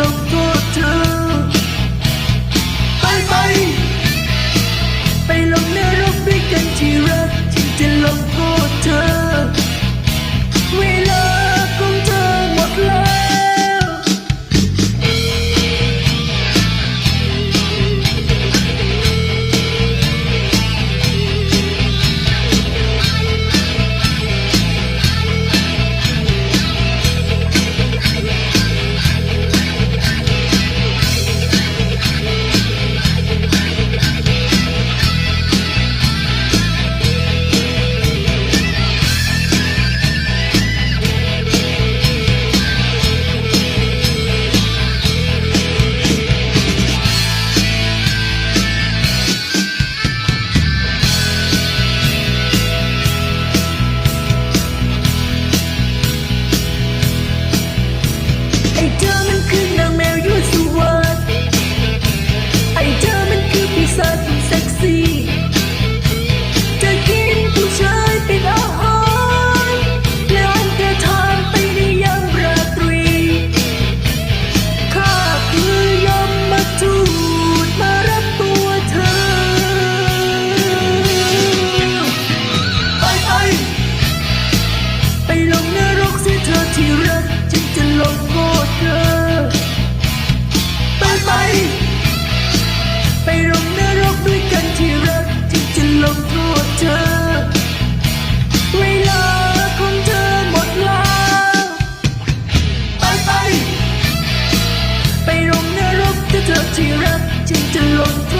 look for time. ที่รักจึงจะหลุดพ้น